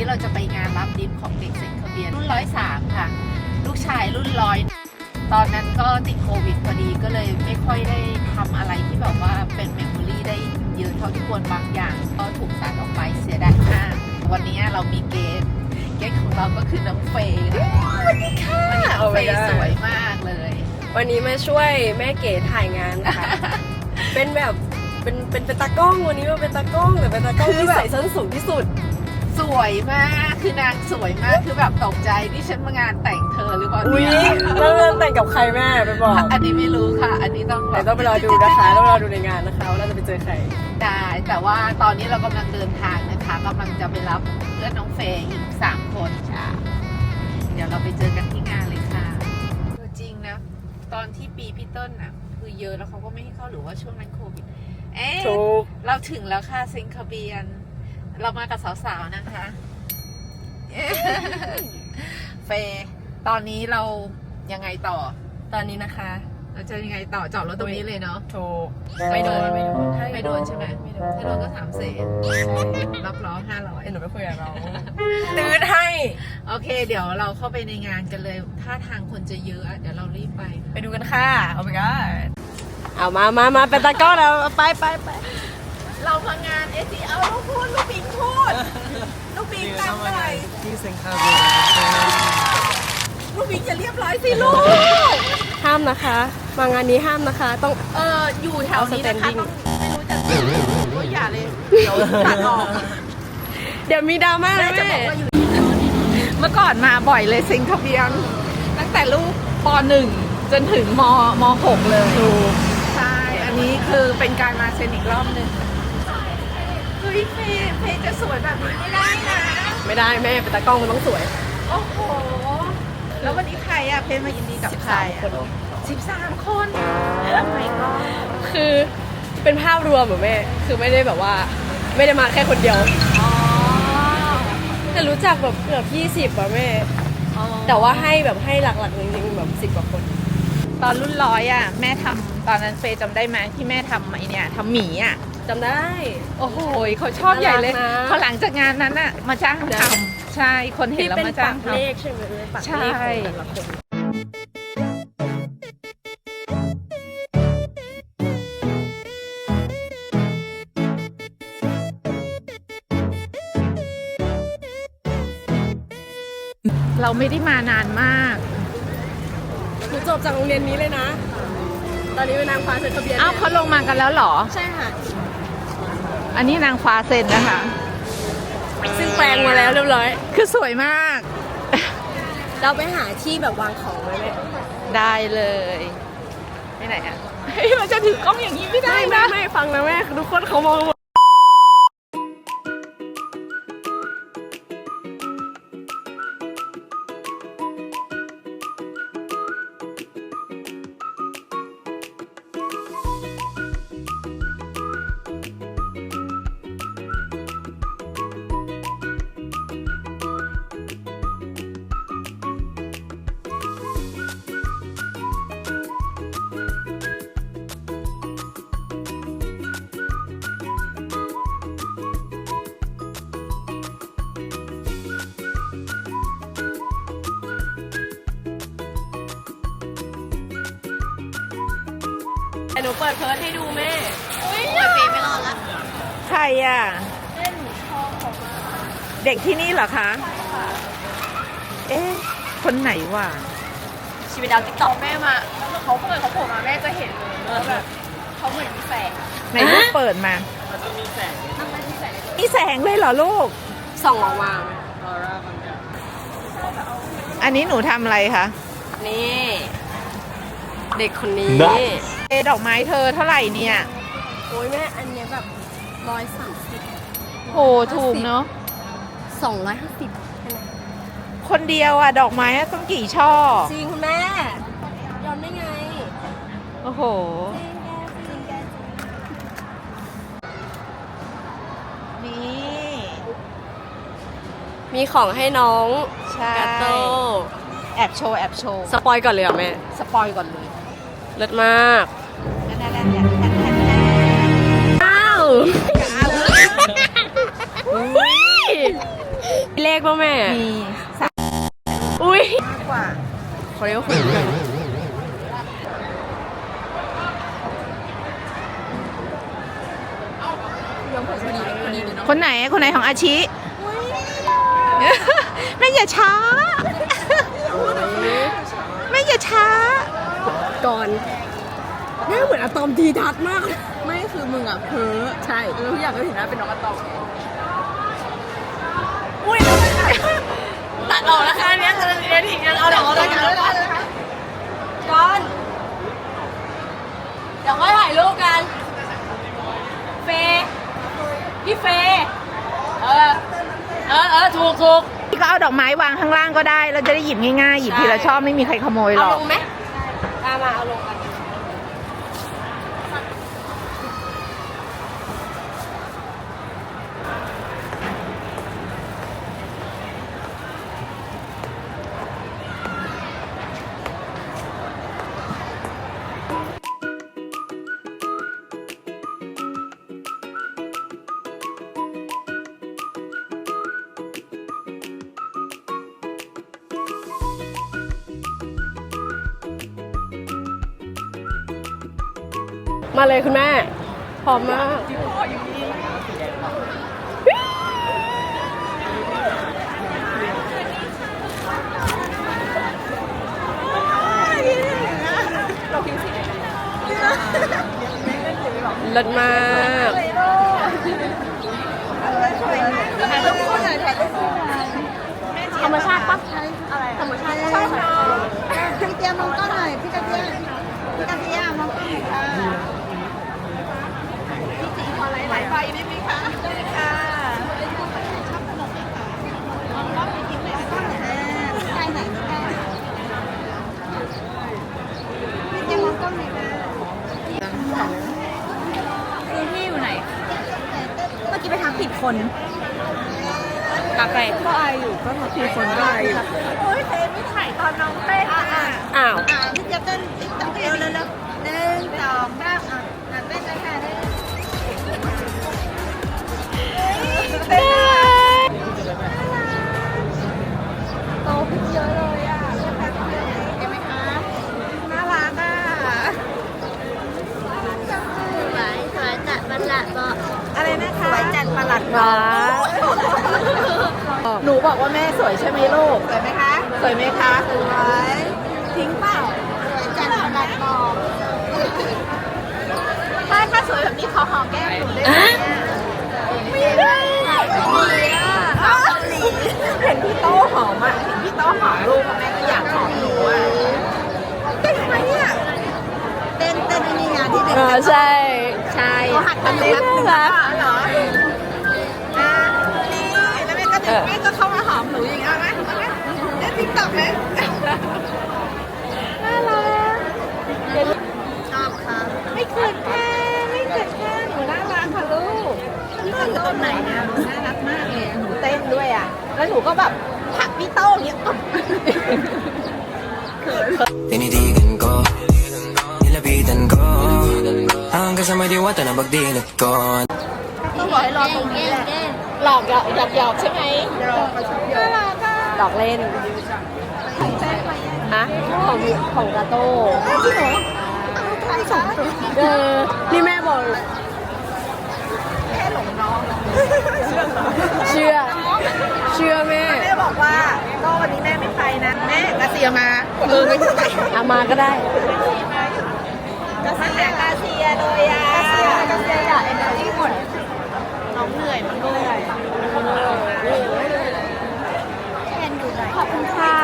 นี้เราจะไปงานรับดิฟของเด็กเซนคาเบียนรุ่นร้อยสามค่ะ ลูกชายรุ่นร้อยตอนนั้นก็ติดโควิดพอดีก็เลยไม่ค่อยได้ทำอะไรที่แบบว่าเป็นเมมโมรี่ได้เยอะเท่าที่ควรบางอย่าง ก็ถูกตัดออกไปเสียดายมากวันนี้เรามีเกสเกสของเราก็คือน้องเฟย์ค่ะสวัสดีค่ะน้องเฟย์สวยมากเลย วันนี้มาช่วยแม่เก๋ถ่ายงานค่ะเป็นแบบเป็นเป็นเป็นตากล้องวันนี้มาเป็นตากล้องแต่เป็นตากล้องคือที่แบบใส่ส้นสูงที่สุด สวยมากคือนางสวยมากคือแบบตกใจที่ฉันมางานแต่งเธอหรือเปล่าอุ้ยเนี่ยแล้วงานแต่งกับใครแม่ไปบอกอันนี้ไม่รู้ค่ะ อันนี้ต้องแบเดี๋ยบวต้องไปรอดูนะคะต้องรอดูในงานนะคะว่าเราจะไปเจอใคร ได้แต่ว่าตอนนี้เรากำลังเดินทางนะคะกำลังจะไปรับเพื่อนน้องเฟย์อีกสามคนค่ะ เดี๋ยวเราไปเจอกันที่งานเลยค่ะจริงนะตอนที่ปีพี่ต้นอะ คือเยอะแล้วเขาก็ไม่ให้เข้าหรือว่าช่วงนั้นโควิดเอ๊ะถูก เราถึงแล้วค่ะเซนคาเบียน เรามากับสาวๆนะคะ เฟย์ตอนนี้เรายังไงต่อ ตอนนี้นะคะเราจะยังไงต่อจอดรถตรงนี้เลยเนาะถูกไม่โดนไม่โดนไม่โดนใช่ไหมไม่โดนถ้าโดนก็สามเศษรับล้อห้าร้อยเอ็นหนูไปคุยกับเราตื้นให้ โอเค เดี๋ยวเราเข้าไปในงานกันเลย ถ้าทางคนจะเยอะอะเดี๋ยวเรารีบไป ไปดูกันค่ะเอาไปกันเอามามามาเป็นตากล้องแล้วไปไปไป เรามางานเอซีเอาลูกพูดลูกปิงพูด ลูกปิงตามอะไรที่เซนคาเบียลูกปิงจะเรียบร้อยสิลูก ห้ามนะคะ มางานนี้ห้ามนะคะ ต้อง เอออยู่แถวนี้นะคะเอาต้อง standing ไม่รู้จะโอ้ยอย่าเลย เดี๋ยวตัดออกเดี๋ยวมีดราม่าแม่นะจะแม่บอกว่าอยู่เมื่อก่อนมาบ่อยเลยซิงทะเบียน ตั้งแต่ลูกปหนึ่งจนถึงมมหกเลย ใช่ อันนี้คือเป็นการมาเซ็นอีกรอบหนึ่งเฮ้ยเฟย์เฟย์จะสวยแบบนี้ไม่ได้นะ ไม่ได้แม่เป็นตากล้องมันต้องสวยโอ้โห แล้ววันนี้ใครอะเพนมายินดีกับใครอะสิบสามคนโอ้ไม่ก็คือเป็นภาพรวมเหรอแม่ คือไม่ได้แบบว่า ไม่ได้มาแค่คนเดียว อ๋อแต่รู้จักแบบเกือบยี่สิบอะแม่แต่ว่าให้แบบให้หลักๆจริงๆแบบสิบ10กว่าคน ตอนรุ่นร้อยอะแม่ทำตอนนั้นเฟย์จำได้ไหมที่แม่ทำไอเนี่ยทำหมีอะ จำได้ โอ้โหเขาชอบใหญ่เลยน่ารักนะ พอหลังจากงานนั้นอะมาจ้างทำใช่คนเห็นที่แล้วเป็นมาจ้าปังกทำเลขใช่ไหมปักใช่เลขของแต่ละคนเราไม่ได้มานานมาก หนูจบจากโรงเรียนนี้เลยนะ ตอนนี้เป็นนางฟ้าเซ็นทะเบียนอ้าวเขาลงมากันแล้วเหรอ ใช่ค่ะ อันนี้นางฟ้าเซ็นนะคะ ซึ่งแปลงมาแล้วเรียบร้อย คือสวยมาก เราไปหาที่แบบวางของไว้ไหมได้เลยไปไหนอะเฮ้ยมันจะถือกล้องอย่างนี้ไม่ได้ไม่ไม่นะ ไม่ฟังนะแม่ทุกคนเขามอง หมดแต่หนูเปิดเพิร์ทให้ดูแม่ใครอะเด็กที่นี่เหรอคะ เอ๊ะ คนไหนวะชีวิตดาวติ๊กต็อกแม่มาเขาเปิดเขาโผล่มาแม่จะเห็นเลยว่าแบบเขาเหมือนมีแสงไหนลูกเปิดมามีแสงเลยเหรอลูก ส่องออกมาอันนี้หนูทำอะไรคะ นี่ เด็กคนนี้เอดอกไม้เธอเท่าไหร่เนี่ย โอ้ยแม่อันเนี้ยแบบร้อยสามสิบโหถูกเนาะ สองร้อยห้าสิบคนเดียวอะดอกไม้อะต้องกี่ช่อ จริงคุณแม่ยอมได้ไงโอ้โห จริงแกจริงแกนี่มีของให้น้องใช่กาโต้แอบโชว์ แอบโชว์ สปอยก่อนเลยเหรอแม่ สปอยก่อนเลย เลิศมากแน่ๆๆๆๆอ้าวเล่เลขป่ะแม่ มีสามอุ้ยกว่าเขาเรียกว่าคนกันคนไหนคนไหนของอาชิแม่อย่าช้า แม่อย่าช้า ก่อนแม่เหมือนอะตอมทีทัศน์มาก ไม่คือมึงอะเพ้อใช่ แล้วทุกอย่างก็ถึงหน้าเป็นน้องอะตอมตัดออกแล้วค่ะอันเนี้ยคือเรียนอีกยังเอาเดี๋ยวเอาเลยกันก่อนเดี๋ยวค่อยถ่ายรูปกัน เฟย์พี่เฟย์เออ เออเออถูกถูก พี่ก็เอาดอกไม้วางข้างล่างก็ได้ เราจะได้หยิบง่ายๆ หยิบทีละชอบไม่มีใครขโมยหรเอาอลกงไหม มามาเอาลงกัน มาเลยคุณแม่พร้อมมากเลิศมากธรรมชาติปะธรรมชาติใช่ค่ะพี่เตียมองก็หน่อยพี่กระเทียมพี่กระเทียมมองก็หน่อยค่ะพี่จีขอไหลไหลไฟได้ไหมคะได้ค่ะชอบขนมไหมคะมองก็พี่จีไหนก็ไหนใกล้ไหนก็ได้พี่เตียมองก็ไหนคะคือพี่อยู่ไหน เมื่อกี้ไปทักผิดคน ตักไก่ ก็อายอยู่ ก็ทักผิดคนก็อายอยู่โอ้ยเทไม่ถ่ายตอนน้องเต้นอะอะอ้าวอ่าพี่เจี๊ยบเต้นติ๊กต๊อกเร็วเร็ว มลูกสวยไหมคะสวยไหมคะสวยทิ้งเปล่าสวยจัดประหลัดบอกถ้าถ้าสวยแบบนี้ขอหอมแก้มหนูได้ไหมไม่ได้ไม่ดีอะเห็นพี่โต้หอมอะเห็นพี่โต้หอมลูกอะแม่ก็อยากหอมหนูอะเต้นทำไมเนี่ยเต้นเต้นไอ้นี่ไงที่เด็กเออใช่ใช่เขาหัดกันเลยน่ารักเหรออ่า แล้วแม่ก็ถึงแม่ก็เข้ามาหอมหนูอย่างเงี้ยไหมเอาไหมเล่นติ๊กต็อกไหมน่ารักชอบค่ะไม่เกิดแค่ไม่เกิดแค่หนูน่ารักค่ะลูกนี่คือต้นไหนเนี่ยน่ารักมากเลยอะหนูเต้นด้วยอะ แล้วหนูก็แบบผลักพี่โต้อย่างเงี้ย Tinitigan ko Nilapitan ko Hanggang sa may diwata na magdinig ko ต้องบอกให้รอตรงนี้แหละ หลอกหยอกหยอกหยอกใช่ไหมน่ารักอะดอกเล่นฮะของของกาโต้จริงเหรอเอาใครสองตัวเออนี่แม่บอกแค่หลงน้องเชื่อ เชื่อแม่แม่บอกว่าก็วันนี้แม่ไม่ไปนะ แม่กระเซียมาเออไม่ใช่เอามาก็ได้กระเซียกระเซียเลยอะกระเซียกระเซียอยากเอ็นเนอร์จี้หมด น้องเหนื่อยมันเหนื่อยแทนอยู่ไหนขอบคุณค่ะ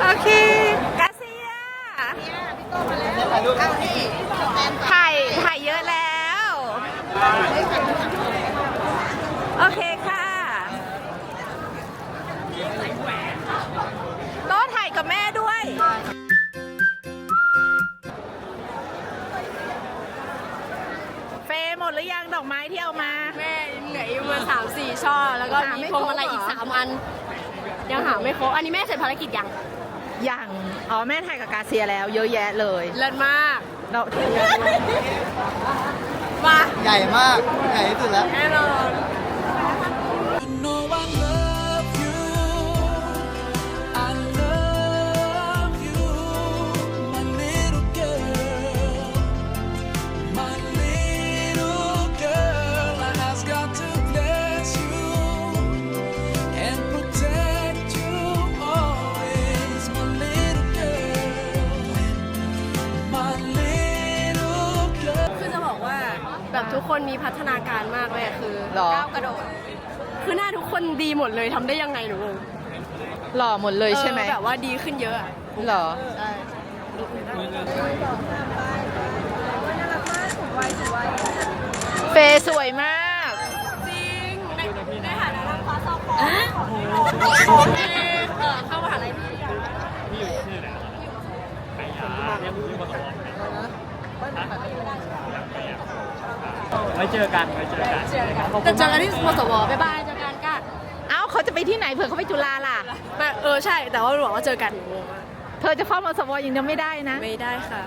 โอเคกาเซียเอานี่แฟนถ่ายถ่ายเยอะแล้ว โอเค อยังดอกไม้ที่เอามา แม่เหลืออยู่มาสามสี่ช่อ แล้วก็หามีไม่พวงมาลัยครบเหรออี อีกสามอัน ยังหาไม่ครบ อันนี้แม่เสร็จภารกิจยังยังอ๋อแม่ถ่ายกับกาเซียแล้ว เยอะแยะเลยเลิศมากดอกมาใหญ่มาก ใหญ่ที่สุดแล้ว แน่นอน ดีหมดเลยทำได้ยังไงหนูงงหล่อหมดเลยใช่ไหมออแบบว่าดีขึ้นเยอะอะหรอใช่เฟย์สวยมาก จริงในในฐานะนางฟ้าซอฟต์เออเข้ามหาลัยพี่อะไว้เจอกันไว้เจอกันเจอกันแต่เจอกันที่มสวบ๊ายบาย เจอกันก้าเอ้าเขาจะไปที่ไหนเผื่อเขาไปจุฬาล่ะไม่เออใช่ แต่ว่าหนูบอกว่าเจอกันหนูงงมากเธอจะเข้ามสวยังไม่ได้นะ ไม่ได้ค่ะ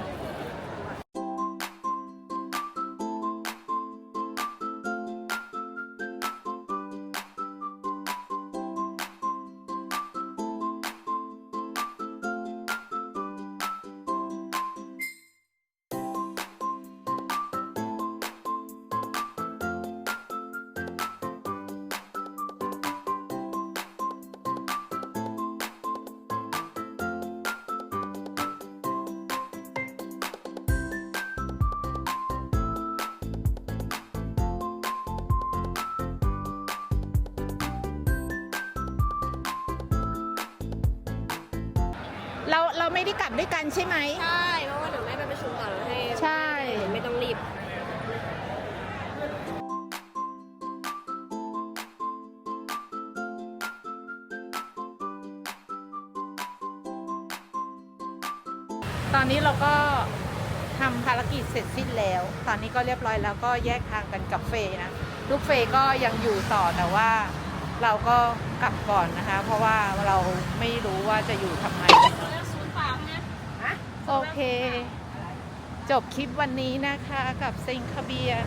เราเราไม่ได้กลับด้วยกันใช่ไหม ใช่เพราะว่าเดี๋ยวแม่ไปประชุมต่อแล้วให้ใช่ ไม่ต้องรีบ ตอนนี้เราก็ทำภารกิจเสร็จสิ้นแล้ว ตอนนี้ก็เรียบร้อยแล้วก็แยกทางกันกับเฟย์นะ ลูกเฟย์ก็ยังอยู่ต่อแต่ว่าเราก็กลับก่อนนะคะ เพราะว่าเราไม่รู้ว่าจะอยู่ทำไม โอเค จบคลิปวันนี้นะคะกับซิงคาเบียน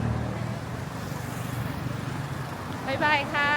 บ๊ายบายค่ะ